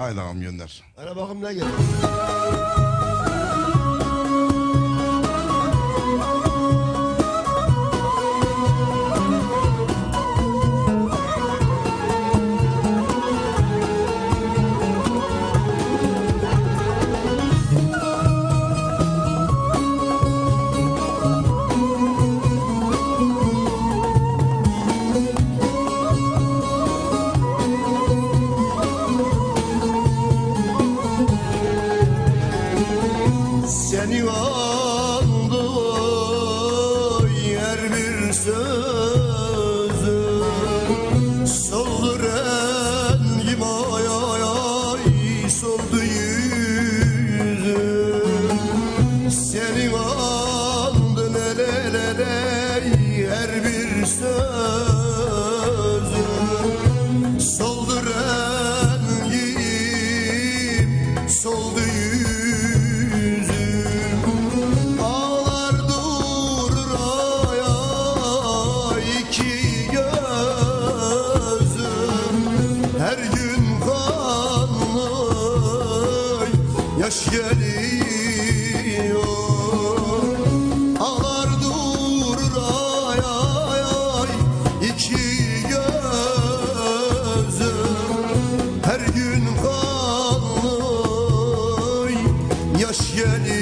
Haydi ağam gönder. Ana bakım ne geliyor? Sözü. Soldu rengim ay soldu yüzüm Seni andı le le le le her bir sözü Her gün kanlı yaş geliyor. Ağlar durur ay ay ay iki gözüm. Her gün kanlı yaş geliyor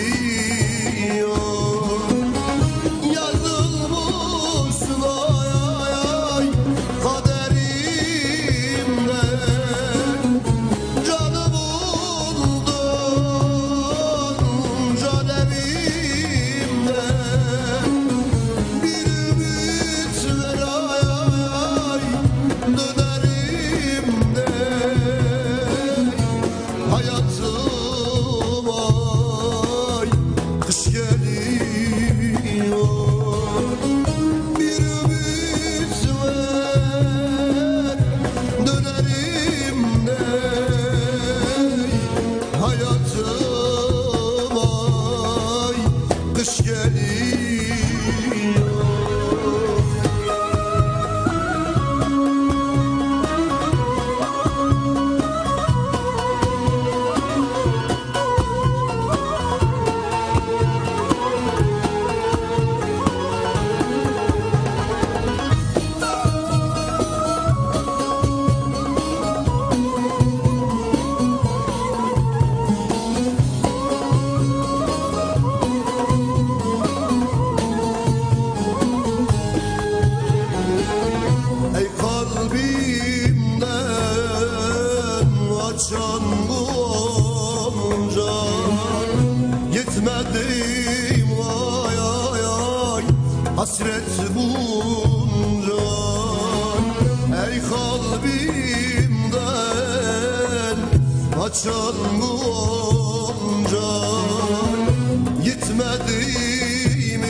Gitmedim ay ay ay. Hasret bunca Ey kalbimden açan bu onca Gitmedim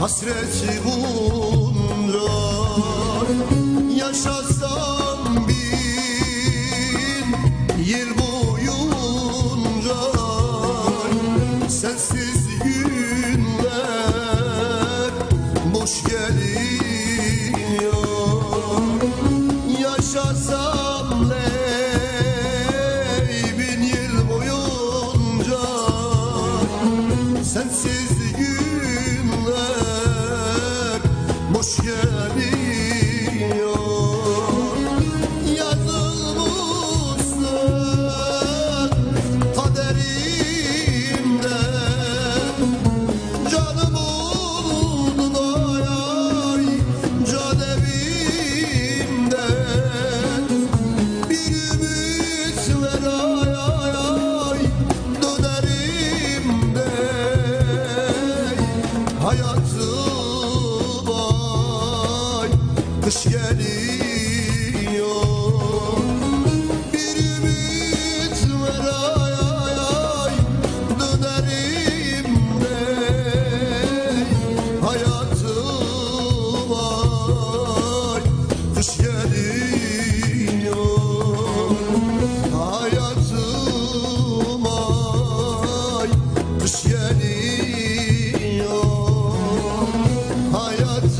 hasret bunca Yaşasam Sensiz